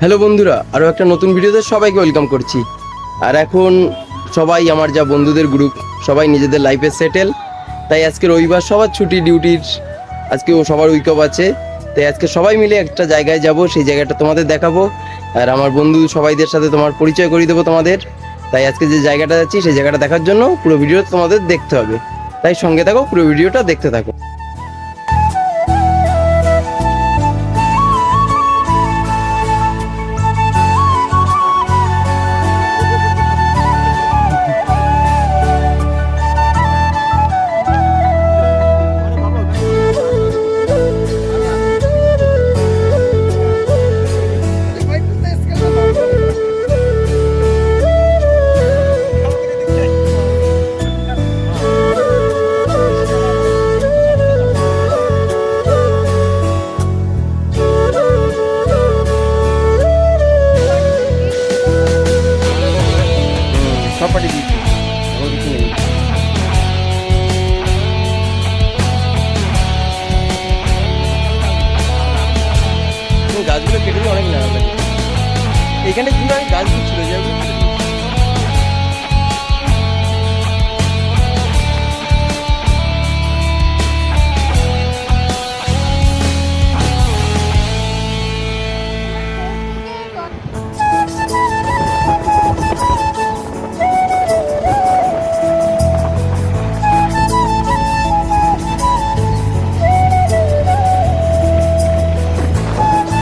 Hello বন্ধুরা আরও একটা নতুন ভিডিওতে সবাইকে ওয়েলকাম করছি। আর এখন সবাই আমার যা বন্ধুদের গ্রুপ সবাই নিজেদের লাইফে সেটেল তাই আজকে রবিবার সবার ছুটি ডিউটির আজকে ও সবার উইক অফ আছে। তাই আজকে সবাই মিলে একটা জায়গায় যাব, সেই জায়গাটা তোমাদের দেখাবো। আর আমার বন্ধু সবাইদের সাথে তোমার পরিচয় করিয়ে দেবো তোমাদের। তাই আজকে যে জায়গাটা যাচ্ছি, সেই জায়গাটা দেখার জন্য পুরো ভিডিও তোমাদের দেখতে হবে। তাই সঙ্গে থাকো, পুরো ভিডিওটা দেখতে থাকো। পাঠিয়ে কিছু নেই এবং গাছগুলো কেটে দিয়ে অনেক লাগে এখানে আমি গাছগুলো ছিল যেগুলো